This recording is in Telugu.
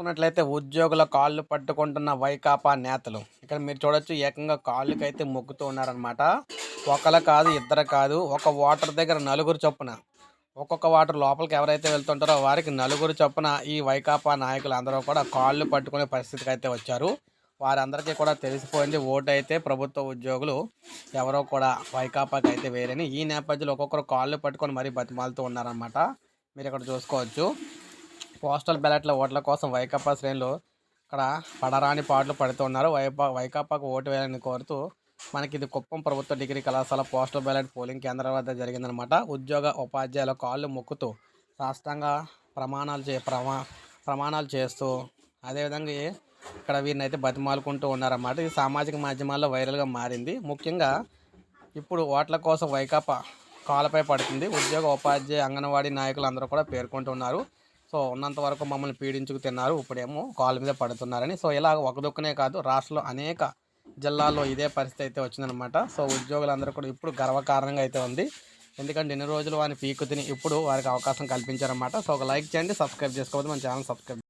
చూసుకున్నట్లయితే ఉద్యోగుల కాళ్ళు పట్టుకుంటున్న వైకాపా నేతలు. ఇక్కడ మీరు చూడొచ్చు ఏకంగా కాళ్ళకైతే మొక్కుతూ ఉన్నారనమాట ఒకరు కాదు ఇద్దరు కాదు ఒక వాటర్ దగ్గర నలుగురు చొప్పున. ఒక్కొక్క వాటర్ లోపలికి ఎవరైతే వెళ్తుంటారో వారికి నలుగురు చొప్పున ఈ వైకాపా నాయకులు అందరూ కూడా కాళ్ళు పట్టుకునే పరిస్థితికి అయితే వచ్చారు. వారందరికీ కూడా తెలిసిపోయింది ఓటు అయితే ప్రభుత్వ ఉద్యోగులు ఎవరో కూడా వైకాపాకి అయితే వేరని. ఈ నేపథ్యంలో ఒక్కొక్కరు కాళ్ళు పట్టుకొని మరీ బతిమాలుతూ ఉన్నారనమాట మీరు ఇక్కడ చూసుకోవచ్చు. పోస్టల్ బ్యాలెట్ల ఓట్ల కోసం వైకాపా శ్రేణులు ఇక్కడ పడరాని పాటలు పడుతున్నారు వైపా వైకాపాకు ఓటు వేయాలని కోరుతూ మనకి ఇది కుప్పం ప్రభుత్వ డిగ్రీ కళాశాల పోస్టల్ బ్యాలెట్ పోలింగ్ కేంద్రాల వద్ద జరిగిందనమాట ఉద్యోగ ఉపాధ్యాయుల కాళ్ళు మొక్కుతూ రాష్ట్రంగా ప్రమాణాలు చే ప్రమా ప్రమాణాలు చేస్తూ అదేవిధంగా ఇక్కడ వీరిని అయితే బతిమాలుకుంటూ ఉన్నారన్నమాట. ఇది సామాజిక మాధ్యమాల్లో వైరల్గా మారింది. ముఖ్యంగా ఇప్పుడు ఓట్ల కోసం వైకాపా కాలపై పడుతుంది. ఉద్యోగ ఉపాధ్యాయ అంగన్వాడీ నాయకులు అందరూ కూడా పేర్కొంటున్నారు. సో ఉన్నంత వరకు మమ్మల్ని పీడించుకు తిన్నారు. ఇప్పుడేమో కాళ్ళ మీద పడుతున్నారని. సో ఇలా ఒకదొక్కనే కాదు రాష్ట్రంలో అనేక జిల్లాల్లో ఇదే పరిస్థితి అయితే వచ్చిందనమాట సో ఉద్యోగులందరూ కూడా ఇప్పుడు గర్వకారణంగా అయితే ఉంది. ఎందుకంటే ఎన్ని రోజులు వారిని పీకు తిని ఇప్పుడు వారికి అవకాశం కల్పించారన్నమాట. సో ఒక లైక్ చేయండి సబ్స్క్రైబ్ చేసుకోవద్దు మన ఛానల్ సబ్స్క్రైబ్